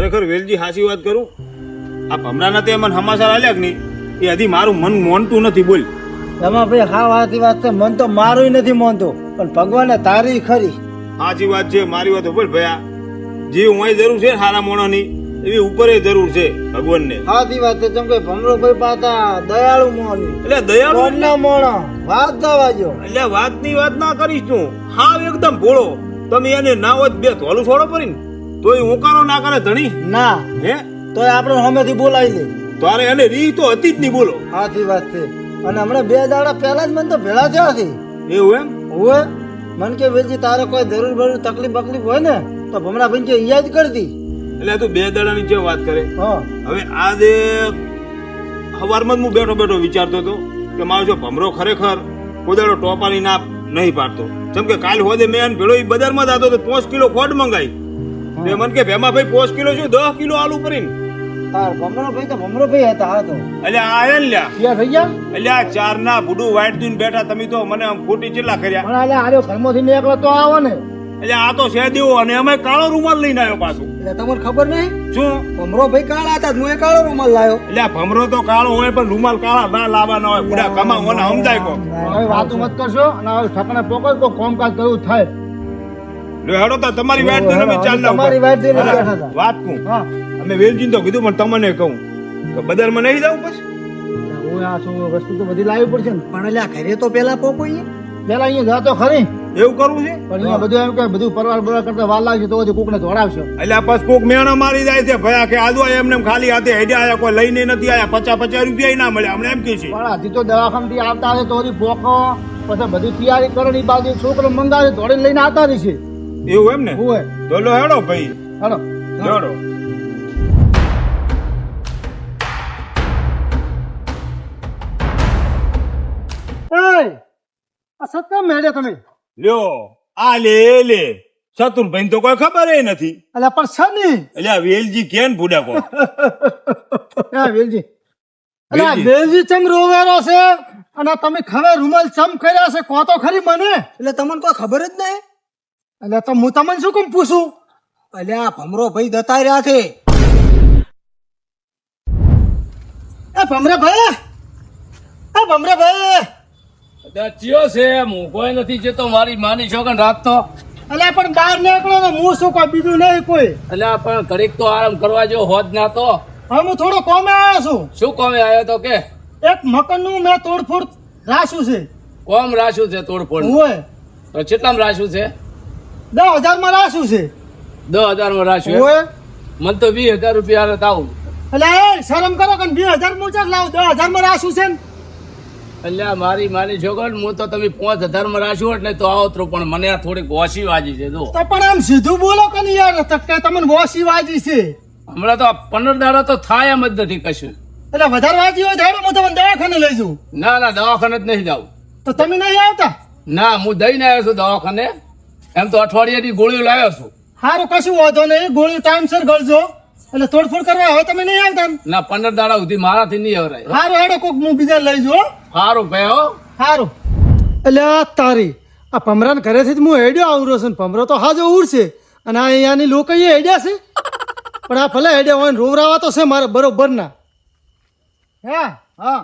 ખરેખર વેલજી હાસી વાત કરું? આ ભમરાના તે મને સમાચાર આલ્યા કે નહીં? એ હજી મારું મન મોનતું નથી બોલ. એમાં ભાઈ હા વાતી વાત છે. મન તો મારું નથી માનતો. પણ ભગવાને તારી ખરી. સાચી વાત છે મારી વાત બોલ ભયા. જે હું જરૂર છે ને સારા મોણાની એવી ઉપર જરૂર છે ભગવાનને. સાચી વાત છે. જેમ કે ભમરો ભાઈ પાતા દયાળુ મોણ એટલે દયાળુ મોણના મોણો. વાત દવાજો એટલે વાતની વાત ના કરીશ તું. હા એકદમ ભોળો. તમે એને ના હોત બે ધોલું છોડો પડી ને તોય હુંકારો ના કરે ધણી? ના. હે? તો આપણે હમેથી બોલાવી લે. તારે એને રી તો હતી જ નહીં બોલો. સાચી વાત છે. અને હમણાં બે દાડા પહેલા જ મને તો ભેળા થયા છે. એવું એમ? હવે મન કે વેજી તારે કોઈ જરૂર બરૂર તકલીફ બકલીફ હોય ને તો ભમરા ભાઈ કે યાદ કરતી. એટલે તું બે દાડાની જે વાત કરે. હા. હવે આજે સવારમાં હું બેઠો બેઠો વિચારતો હતો કે મારો જો ભમરો ખરેખર કોદાડો ટોપાની ના નહીં પાડતો. જેમ કે કાલ હોદે મેં એને ભેળો એ બજારમાં જ હતો તો પાંચ કિલો ખોટ મંગાઈ. તે મને કે ભેમા ભાઈ પોસ કિલો શું દસ કિલો આલુ પડીને તાર ભમરો ભાઈ તો ભમરો ભાઈ હતા હા તો. એટલે આયા ને લ્યા. ક્યાં થઈ ગયા? એટલે આ ચાર ના બુડુ વાઈટ દઈને બેઠા તમે તો મને આમ ખોટી ચેલા કર્યા. પણ એટલે આર્યો ઘરમાંથી નીકળો તો આવો ને. એટલે આ તો છે દેવો અને અમે કાળો રૂમાલ લઈને આવ્યો પાછું. એટલે તમને ખબર નહીં? શું? ભમરો ભાઈ કાળા હતા હું કાળો રૂમાલ લાવ્યો એટલે ભમરો તો કાળો હોય પણ રૂમાલ કાળા ના લાવવાના હોય. બુડા કમા મને સમજાય કો હવે વાતો મત કરશો અને હવે ઠકણે પોકો તો કામકાજ કરવું થાય. હેડો તો તમારી વાત તો અમે ચાલ ના તમારી વાત જોઈને બેઠા હતા. વાત કહું હા. અમે વેલજીન તો કીધું પણ તમને કહું. તો બજારમાં નહીં જાવ પછી? હું આ શું વસ્તુ તો બધી લાવવી પડશે ને. પણ અલ્યા ઘરે તો પેલા પોકો પેલા અહીંયા જાતો ખરી. એવું કરવું છે? પણ અહીંયા બધું એમ કે બધું પરવાર બરવાર કરતા વાર લાગશે તો પછી કોકને ધોડાવશે. એટલે પછી કોક મેણા મારી જાય છે ભયા કે આદુ એમને ખાલી હાથે હેડ્યા આયા કોઈ લઈને નથી આયા પચાસ પચાસ રૂપિયા ના મળ્યા. અમને એમ કે છે. પણ હજી તો દવાખાનાથી આવતા હશે તો હજી પોકો પછી બધી તૈયારી કરે ની બાજુ છોકરો મંગાવે દોડીને લઈને આવતા રહેશે એવું એમ ને? હોય. તો હેડો ભાઈ. હેડો. હેડો. સત્તા મેળ્યા તમે. લ્યો આ લે એ લે. શત્રુભાઈ તો કોઈ ખબર નથી. અલ્યા પણ એટલે આ વેલજી કેન ભૂડા કો વેલજી. અલ્યા વેલજી. ચમ રોવેરો છે. અને તમે ખરે રૂમાલ ચમ કર્યા છે કો તો ખરી મને. એટલે તમને કોઈ ખબર જ નહીં? એટલે તો હું તમને શું કેમ પૂછું? અલ્યા ભમરો ભાઈ દતાઈ રહ્યા છે. એ ભમરે ભાઈ એ ભમરે ભાઈ. ચિયો છે હું કોઈ નથી જતો મારી માની છોકન રાત તો? અલ્યા પણ બહાર નીકળો તો હું શું કોઈ બીજું નહીં કોઈ. એટલે પણ ઘડીક તો આરામ કરવા જો હોત ના તો. હવે હું થોડો કોમે આવ્યો છું. શું કોમે આવ્યો તો કે? એક મકાનનું મેં તોડફોડ રાખ્યું છે. કોમ રાશું છે તોડફોડ? હોય. તો કેટલામાં રાશું છે? દસ હજારમાં રાશું છે. દસ હજારમાં રાશું હોય મને તો વીસ હજાર રૂપિયા હાલત આવું એટલે એ શરમ કરો કે બે હજાર મુજબ લાવ દસ હજારમાં રાશું છે ને. એટલે મારી માની છોકન હું તો તમે પાંચ હજારમાં હોય એટલે તો આવો તો પણ મને આ થોડીક ઓછી વાજી છે તો પણ આમ સીધું બોલો કે નહીં યાર તમને વોસી વાજી છે. હમણાં તો પંદર દાડા તો થાય એમ જ નથી કશું. એટલે વધારે વાજી હોય ધારો હું તમને દવાખાને લઈ જઉં. ના ના દવાખાને જ નહીં જાઉં. તો તમે નહીં આવતા? ના હું દઈને આવ્યો છું દવાખાને. એમ તો અઠવાડિયાની ગોળીઓ લાવ્યો છું. હારું કશું વાંધો નહીં. ગોળીઓ ટાઈમસર ગળજો. એટલે તોડફોડ કરવા હવે તમે નહીં આવતા ના? પંદર દાડા સુધી મારાથી નહીં અવરાય. હારું હેડો કોક હું બીજા લઈ જાઉં હો. સારું ભાઈ હો. સારું એટલે આ તારી આ પમરાન ઘરેથી જ હું હેડ્યો આવરો છે ને. ભમરો તો હાજો ઉડશે. અને આ અહીંયાની લોકો એ હેડ્યા છે. પણ આ ભલે હેડ્યા હોય રોવરાવા તો છે મારે બરોબર ના હા? હા.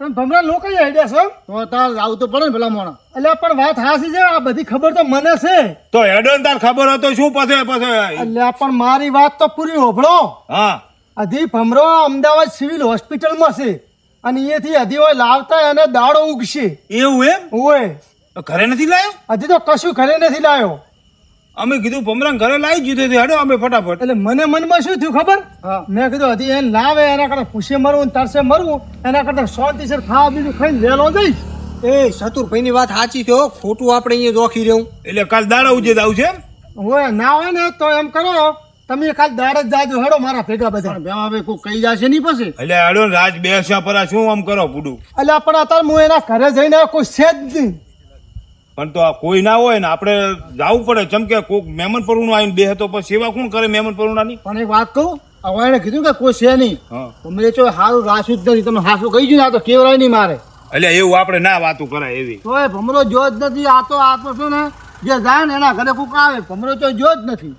પણ ભમરા લોકો આઈડિયા છે તો તાર આવું તો પડે ને ભલા મોણા. એટલે પણ વાત હાસી છે આ બધી ખબર તો મને છે. તો હેડો ને તાર ખબર હતો શું પછી પછી એટલે પણ મારી વાત તો પૂરી હોભળો. હા. અધી ભમરો અમદાવાદ સિવિલ હોસ્પિટલમાં છે. અને એથી અધી હોય લાવતા એને દાડો ઉગશે. એવું એમ? ઓય. ઘરે નથી લાયો? હજી તો કશું ઘરે નથી લાવ્યો અમે કીધું ભમરા ઘરે લાવી જીધું હતું. હેડો અમે ફટાફટ. એટલે મને મનમાં શું થયું ખબર? મેં કીધું હતી એને લાવે એના કરતા પૂછે મરવું ને તરસે મરવું. એના કરતા શાંતિસર ખાવા બીજું ખાઈને લેલો જઈશ. એ સતુરભાઈ ની વાત સાચી થયો ખોટું આપણે અહીંયા જોખી રહ્યું એટલે કાલ દાડા ઉજે આવું છે? હોય ના હોય ને તો એમ કરો. તમે કાલ દાડે જ જાજો. હેડો મારા ભેગા બધા. બેવા ભાઈ કોઈ કહી જશે નહીં પછી. એટલે હેડો રાજ બેસ્યા પરા શું આમ કરો પૂડું એટલે પણ અત્યારે હું એના ઘરે જઈને કોઈ છે જ નહીં. પણ તો આ કોઈ ના હોય ને આપણે જવું પડે. ચમ કે કોક મહેમાન પરનું આવીને બે તો પણ સેવા કોણ કરે મહેમાન પરુણાની? પણ એક વાત કહું હવે એને કીધું કે કોઈ છે નહીં. હા. તમે જો સારું રાસું જ નથી તમે હાસું કહી ને આ તો કેવરાય નહીં મારે. એટલે એવું આપણે ના વાતું કરાય એવી. તો ભમરો જો જ નથી આ તો આ તો શું ને જે જાય ને એના ઘરે કોક આવે ભમરો તો જો જ નથી.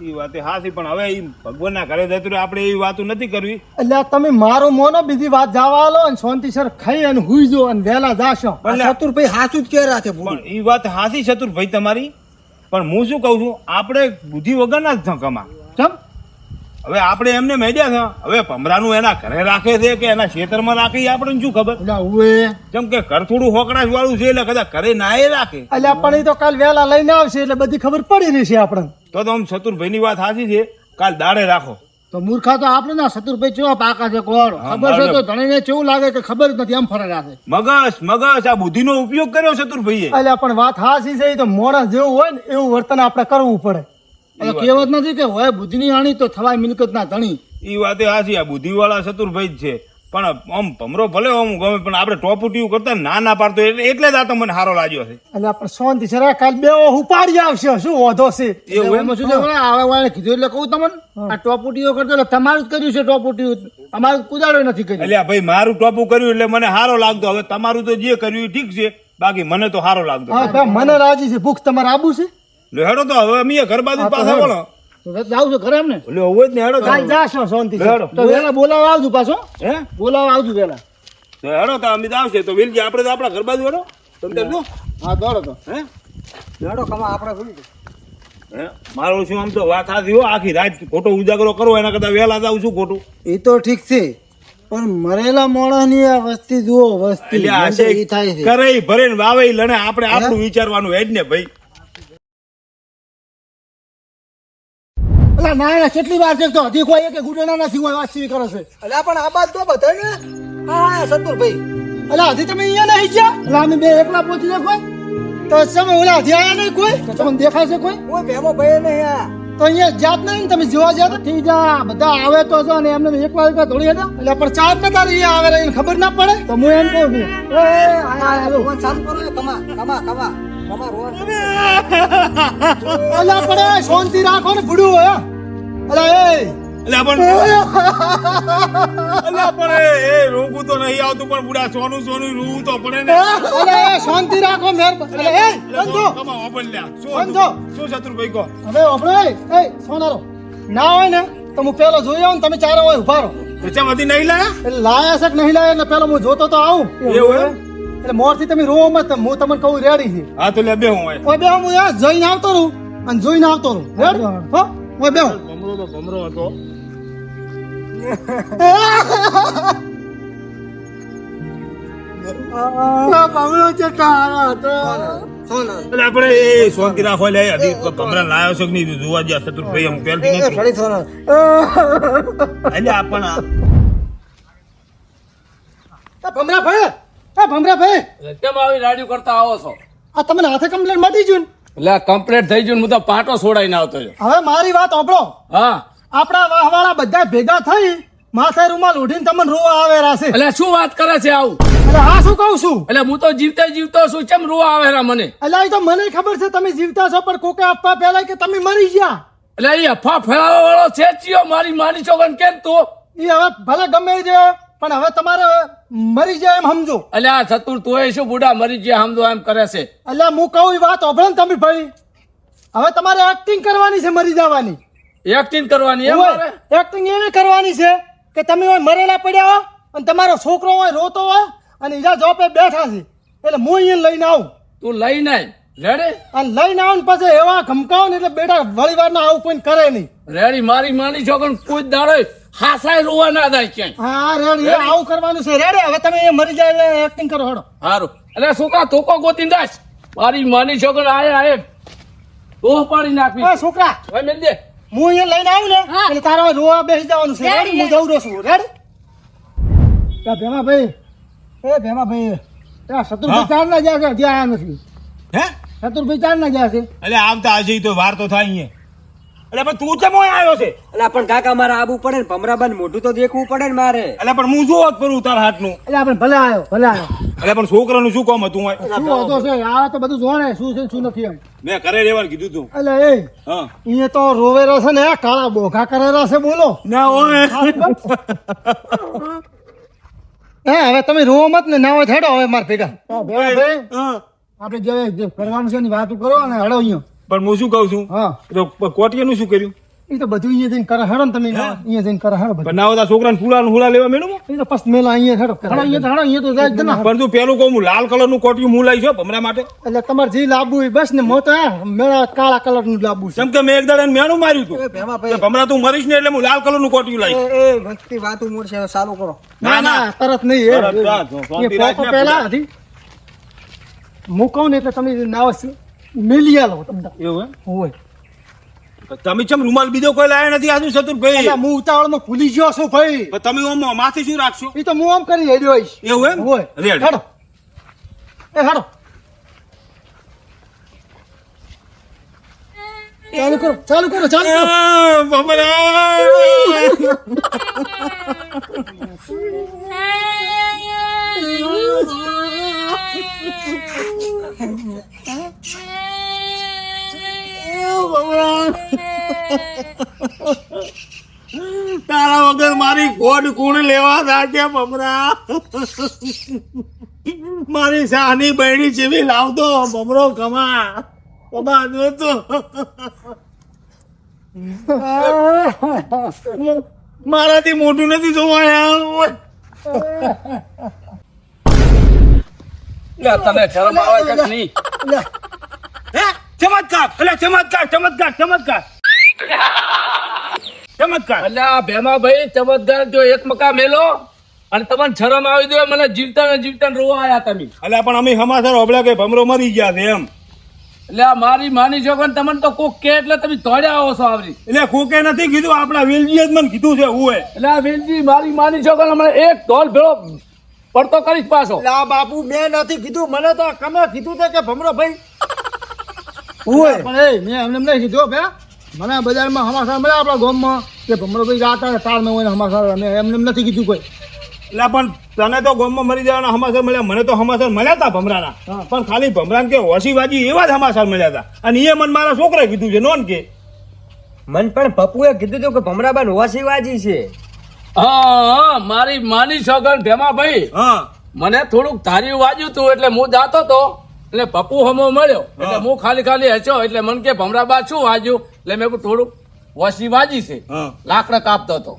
એ વાત હાસી પણ હવે એ ભગવાનના ઘરે જતું આપણે એવી વાતો નથી કરવી. એટલે તમે મારો મોનો બીજી વાત જવા લો અને શાંતિ સર ખાઈ અને હુઈ જો અને વહેલા જાશો. ચતુરભાઈ સાચું જ કહેરા છે પણ એ વાત હાસી ચતુરભાઈ તમારી. પણ હું શું કહું છું આપણે બુદ્ધિ વગરના જ કમા ચમ? હવે આપણે એમને મેડ્યા છે. હવે ભમરાનું એના ઘરે રાખે છે કે એના ખેતરમાં રાખે આપણને શું ખબર? ઉવે. જેમ કે ઘર થોડું હોકડાશ વાળું છે એટલે કદાચ ઘરે ના એ રાખે. એટલે પણ એ તો કાલ વહેલા લઈને આવશે એટલે બધી ખબર પડી રહેશે આપણને. તો તો આમ ચતુરભાઈની વાત સાચી છે. કાલ દાડે રાખો. તો મૂર્ખા તો આપણે ના શત્રુભાઈ ચેવા પાકા છે કોણ? ખબર છે તો. ધણીને કેવું લાગે કે ખબર જ નથી આમ ફરક રાખે. મગજ મગજ આ બુદ્ધિનો ઉપયોગ કર્યો ચતુરભાઈએ એટલે પણ વાત સાચી છે એ તો મોણસ જેવું હોય ને એવું વર્તન આપણે કરવું પડે. કહેવત નથી કે હોય બુદ્ધિની આણી તો થવાય મિલકત ના ધણી. એ વાતે હાચી આ બુદ્ધિવાળા ચતુરભાઈ જ છે. પણ આમ ભમરો ભલે આમ ગમે પણ આપણે ટોપુટીયું કરતા ના ના પાડતો એટલે એટલે જ આ તો મને સારો લાગ્યો છે. એટલે આપણે શાંતિ છે કાલ બે ઉપાડી આવશે શું વધો છે? એવું એમ? શું છે? આવા કીધું એટલે કહું તમને આ ટોપુટીઓ કરતો એટલે તમારું જ કર્યું છે ટોપુટીયું અમારું કુદાડો નથી કર્યું. એટલે ભાઈ મારું ટોપું કર્યું એટલે મને સારો લાગતો. હવે તમારું તો જે કર્યું એ ઠીક છે બાકી મને તો સારો લાગતો. મને રાજી છે. ભૂખ તમારે આબુ છે? લે હેડો તો હવે અમે ઘર બાજુ પાછા હેડો. જાવ છો ઘરે એમને. લે હોવો જ ને હેડો. કાલ જાશો શાંતિ તો વેલા બોલાવ આવજો પાછો. હે? બોલાવ આવજો વેલા તો હેડો તો અમે જાવ છે તો વિલજી આપણે તો આપણા ઘર બાજુ હેડો. તમે તો હા દોડો તો. હે? હેડો કમા આપણે ભૂલી હે? મારું શું આમ તો વાત સાચી હો આખી રાત ખોટો ઉજાગરો કરો એના કરતા વહેલા જાઉં છું ખોટું. એ તો ઠીક છે પણ મરેલા માણસની આ વસ્તી જુઓ વસ્તી. કરે ભરે ને વાવે લણે આપણે આપણું વિચારવાનું હેડ ને ભાઈ. ના ના કેટલી વાર છે તો? હજી કોઈ એક ગુડેના નથી હોય વાત સીવી કરે છે. અલ્યા પણ આ બાદ તો બધા ને હા ચતુરભાઈ અલ્યા હજી તમે અહીંયા નહીં ગયા? અલ્યા અમે બે એકલા પહોંચી જાય કોઈ? તો તમે ઓલા હજી આયા નહીં કોઈ? તમને દેખાય છે કોઈ? કોઈ ભેમો ભાઈ ને આ. તો અહીંયા જાત નહીં તમે જોવા જાત થઈ જા બધા આવે તો છો ને એમને એક વાર દોડી હતા એટલે પણ ચાર ને તારે અહીંયા આવે એને ખબર ના પડે. તો હું એમ કહું છું. એ આ આ ચાલુ કરો કમા કમા કમા. કમા અલા પડે શાંતિ રાખો ને ભૂડું હે. અલા પણ અલ્યા પણ એ- એ તો નહીં આવતું પણ બુડા સોનું સોનું રૂવું તો પડે ને. અલા એ શાંતિ રાખો મેર અલા એ બંધો કમા ઓપન લ્યા. શું બંધો. હતું? શું હવે આપણે એ સોનારો. ના હોય ને તો હું પેલો જોઈ આવું ને તમે ચારો હોય ઊભા રહો. નહીં લાયા? લાયા છે કે નહીં લાયા? એટલે પેલો હું જોતો તો આવું. એવું? એટલે મોરથી તમે રોવો મત હું તમને કહું રેડી છે. હા તો લે બે હું ઓય બે હું જઈને જોઈને આવતો રહું. અને જોઈને આવતો રહું. રેડી હો ઓય બે હું. તો ભમરો હતો. ભમરા જ્યાં ભાઈ ભાઈ કેમ આવી રાડ્યું કરતા આવો છો? આ તમને હાથે કમ્પ્લેન મટી ને? એટલે કમ્પ્લીટ થઈ ગયું હું તો પાટો છોડાઈને આવતો હવે મારી વાત સાંભળો. હા. આપણા વાહવાળા બધા ભેગા થઈ માથે રૂમાલ ઉઠીને તમને રોવા આવેલા છે. એટલે શું વાત કરે છે આવું? એટલે હા શું કહું છું? એટલે હું તો જીવતા જીવતો છું કેમ રોવા આવેલા મને? એટલે એ તો મને ખબર છે તમે જીવતા છો પણ કોકે આપવા પહેલા કે તમે મરી ગયા. એટલે એ અફવા ફેલાવા વાળો છે ચિયો મારી માની છો કેમ તું? એ હવે ભલે ગમે તે પણ હવે તમારે મરી જાય એમ સમજો. એટલે આ ચતુર તું શું બુડા મરી જાય સમજો એમ કરે છે? એટલે હું કહું વાત સાંભળો ને તમે ભાઈ. હવે તમારે એક્ટિંગ કરવાની છે મરી જવાની. એક્ટિંગ કરવાની એમ એક્ટિંગ એવી કરવાની છે કે તમે હોય મરેલા પડ્યા હો અને તમારો છોકરો હોય રોતો હોય અને ઈજા જોપે બેઠા છે. એટલે હું અહીંયા લઈને આવું. તું લઈને આય. રેડી? અને લઈને આવું ને પછી એવા ઘમકાવ ને એટલે બેટા વળી વાર આવું કોઈ કરે નહીં. રેડી મારી માની છોકરો કોઈ દાડો હાસાય રોવા ના થાય ક્યાંય. હા રેડી એ આવું કરવાનું છે. રેડે હવે તમે એ મરી જાય એટલે એક્ટિંગ કરો હડો. સારું એટલે છોકરા ધોકો ગોતી દાસ મારી માની છોકરો આયે આયે. ઓહ પાડી નાખી હા છોકરા. હવે મેલ દે હું અહીંયા લઈને આવું ને એટલે તારા રોવા બેસી જવાનું છે. રેડી હું જઉં છું. રેડ? ત્યાં ભેમા ભાઈ એ ભેમા ભાઈ ત્યાં શત્રુભાઈ ચાર ના જ્યાં છે હજી આયા નથી. હે? શત્રુભાઈ ચાર ના જ્યાં છે. એટલે આમ તો આજે તો વાર તો થાય અહીંયા. એટલે પણ તું ચમો આવ્યો છે? એટલે પણ કાકા મારે આબુ પડે ને ભમરાબાન મોઢું તો દેખવું પડે ને મારે. એટલે પણ હું શું કરું તારા હાથનું. એટલે આપણે ભલે આવ્યો ભલે આવ્યો. એટલે પણ છોકરાનું શું કામ હતું હોય શું હતો છે? આ તો બધું જોણે શું છે શું નથી એમ. મેં ઘરે રહેવાનું કીધું તું. એટલે એ હા. એ તો રોવેરો છે ને કાળા બોઘા કરેલા છે બોલો. ના હોય. હા હવે તમે રોવો મત ને ના હોય થડો હવે માર ભેગા. આપડે આપણે જે જે કરવાનું છે એની વાત કરો અને હડો અહીંયા. પણ હું શું કહું છું? હા. તો કોટિયાનું શું કર્યું? એ તો બધું અહીંયા જઈને કરે હેડો ને તમે અહીંયા જઈને કરે હેડો બનાવો તા છોકરાને ફૂલા હુલા લેવા મેળવું એ તો પછી મેલા અહીંયા હેડો. કરે અહીંયા હેડો અહીંયા તો જાય જ ના. પણ તું પેલું કહું હું લાલ કલરનું કોટિયું હું લઈ છો ભમરા માટે. એટલે તમારે જે લાબુ હોય બસ ને મોતો મેળા કાળા કલરનું લાવવું છે. જેમ કે મેં એક દાડે મેણું માર્યું તું એ ભમરા તું મરીશ ને એટલે હું લાલ કલરનું કોટિયું લાવીશ એ ભક્તિ વાત હવે ચાલુ કરો. ના ના તરત નહીં એ. ના, એ પહેલા હતી મૂકો ને એટલે તમે નાવ મેલી આલો તમને એવું હોય તમે ચમ રૂમાલ બીજો કોઈ લાયા નથી આજુ ચતુરભાઈ ભાઈ હું ઉતાવળમાં ભૂલી ગયો છું ભાઈ તમે ઓમ માથે શું રાખશો એ તો હું આમ કરી હેડ્યો હોઈશ એવું એમ હોય રેડ હાડો એ હાડો ચાલુ કરો ચાલુ કરો ચાલુ કરો તારા વગર મારી ગોડ કુણ લેવા રાખે મમરા મારી સાની બહેણી જેવી લાવતો મમરો કમા. કમા જોતો મારાથી મોટું નથી જોવાયા. તમે શરમ આવે કે નહીં? ચમત્કાર. એટલે ચમત્કાર ચમત્કાર ચમત્કાર. ચમત્કાર. એટલે આ ભેમાભાઈ ચમત્કાર જો એક મકા મેલો અને તમને શરમ આવી દો મને જીવતા ને જીવતા ને રોવા આયા તમે. એટલે પણ અમે સમાચાર હોબળ્યા કે ભમરો મરી ગયા છે એમ. એટલે આ મારી માની છો ને તમને તો કોક કે એટલે તમે તોડ્યા આવો છો આવરી. એટલે કોકે નથી કીધું આપણા વેલજીએ જ મને કીધું છે હું એટલે આ વેલજી મારી માની છો મને એક ઢોલ ભેળો પડતો કરીશ પાછો. એટલે આ બાપુ મેં નથી કીધું મને તો કમે કીધું છે કે ભમરો ભાઈ હોય પણ એ મેં એમને એમ નહીં કીધું બે મને બજારમાં હમાસા મળ્યા આપણા ગામમાં. કે ભમરો ભાઈ રાતા હોય ને હમાસા અમે એમને એમ નથી કીધું કોઈ. એટલે પણ તને તો ગામમાં મરી જવાના હમાસર મળ્યા મને તો હમાસર મળ્યા હતા ભમરાના. પણ ખાલી ભમરાને કે હોશીબાજી એવા જ હમાસર મળ્યા હતા અને એ મને મારા છોકરાએ કીધું છે નોન કે. મન પણ પપ્પુએ કીધું હતું કે ભમરાબાન હોશીવાજી છે. હા હા મારી માની છો ભેમાભાઈ. હા. મને થોડુંક ધાર્યું વાજ્યું તું એટલે હું જાતો તો. એટલે પપ્પુ હમો મળ્યો. એટલે હું. ખાલી ખાલી હચ્યો. એટલે મને કે ભમરાબા શું વાજ્યું? એટલે મેં થોડું વસી વાજી છે. લાકડા કાપતો હતો.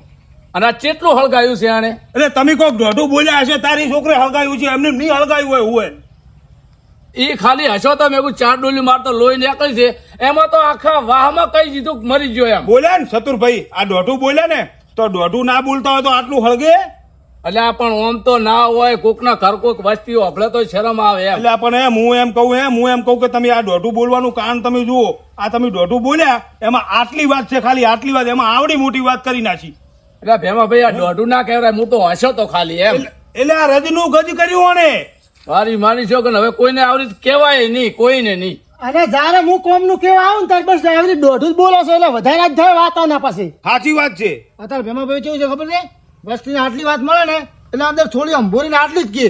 અને આ કેટલું હળગાયું છે આને? એટલે તમે કોઈક દોઢું બોલ્યા હશે તારી છોકરે હળગાયું છે એમને નહીં હળગાયું હોય હું એ ખાલી હશો તો મેં ચાર ડોલી મારતો લોહી નીકળી છે. એમાં તો આખા વાહમાં કઈ દીધું મરી ગયો એમ. બોલ્યા ને ચતુરભાઈ આ દોઢું બોલ્યા ને તો દોઢું ના બોલતા હોય તો આટલું હળગે? એટલે પણ ઓમ તો ના હોય કોકના ઘર કોક વસ્તી હોભળે તો શરમ આવે એટલે પણ એમ હું એમ કહું એમ હું એમ કહું કે તમે આ દોઢું બોલવાનું કારણ તમે જુઓ. આ તમે દોઢું બોલ્યા એમાં આટલી વાત છે ખાલી આટલી વાત એમાં આવડી મોટી વાત કરી નાખી. એટલે ભેમા ભાઈ આ દોઢું ના કહેવાય હું તો હશો તો ખાલી એમ. એટલે આ રજનું ગજ કર્યું ને મારી માની છો કે હવે કોઈને આવડી કહેવાય નહીં કોઈને નહીં. અને જયારે હું કોમનું કેવા આવું ને ત્યારે બસ આવી દોઢું જ બોલો છો એટલે વધારે જ થાય વાત આના પાસે. સાચી વાત છે. અત્યારે ભેમા ભાઈ કેવું છે ખબર છે? વસ્તીને આટલી વાત મળે ને એટલે અંદર થોડી અંભોરીને આટલી જ કે.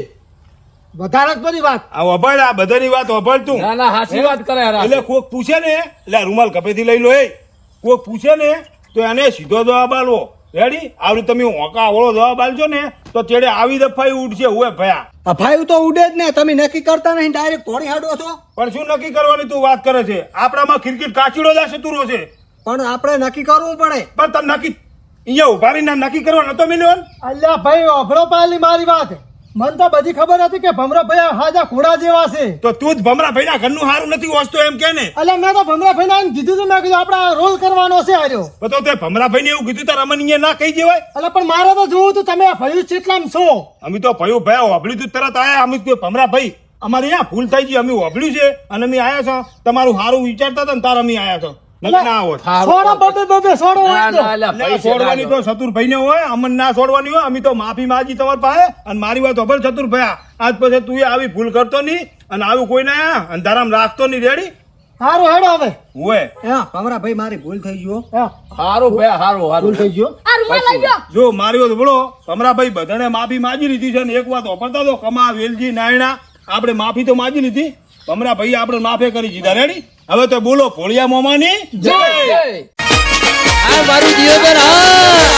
વધારે જ બધી વાત. આ વભાડ આ બધાની વાત વભાડ તું. ના ના હાસી વાત કરે. એટલે કોક પૂછે ને એટલે રૂમાલ કપેથી લઈ લો એ. કોક પૂછે ને તો એને સીધો જવાબ આલો રેડી આવડી તમે હોકા ઓળો જવાબ આલજો ને તો તેડે આવી દફાઈ ઉડશે. હોય ભયા. અફાયું તો ઉડે જ ને તમે નક્કી કરતા નહીં ડાયરેક્ટ થોડી હાડો છો. પણ શું નક્કી કરવાની તું વાત કરે છે? આપણામાં ક્રિકેટ કાચીડો જ આ ચતુરો છે. પણ આપણે નક્કી કરવું પડે. પણ તમે નક્કી અહીંયા ઊભા રહીને નક્કી કરવા નતો મિલ્યો અલ્યા ભાઈ અભરો પાલી મારી વાત. મને તો બધી ખબર હતી કે ભમરાભાઈ હાજા ઘોડા જેવા છે. તો તું જ ભમરા ભાઈના ઘરનું સારું નથી વસ્તુ એમ કે ને? અલ્યા મેં તો ભમરા ભાઈ ને કીધું તું મેં કીધું આપણે રોલ કરવાનો છે આજો તો તે ભમરા ભાઈને એવું કીધું તાર અમને અહીંયા ના કહી દેવાય? અલ્યા પણ મારે તો જોવું તું તમે ભયું ચેટલામ છો? અમે તો ભયું ભયા હોભળ્યું તું તરત આયા અમે તો ભમરા ભાઈ અમારે અહીંયા ભૂલ થઈ ગઈ અમે હોભળ્યું છે અને અમે આયા છો. તમારું સારું વિચારતા હતા ને તાર અમે આયા છો. તો. છોડવાની તો ચતુરભાઈ ને હોય અમને ના છોડવાની હોય અમે તો માફી માંગી તમારી પાસે અને મારી વાત ખબર ચતુરભાઈ આજ પછી તું આવી ભૂલ કરતો નહીં અને આવું કોઈ ના અંધારામ રાખતો નહીં રેડી? સારું હેડો હવે. હોય. હા ભાઈ મારી ભૂલ થઈ ગયો. હા, હારું ભાઈ હારું ભૂલ થઈ ગયો. લઈ જાઓ જો મારી વાત બોલો. કમરાભાઈ બધાને માફી માંગી લીધી છે ને એક વાત વાપરતા તો કમા વેલજી નાયણા આપણે માફી તો માંગી લીધી. કમરાભાઈ આપણે માફે કરી દીધા. રેડી હવે તો બોલો, ભોળિયા મોમાની, જય! આ મારું દિયોદર હા!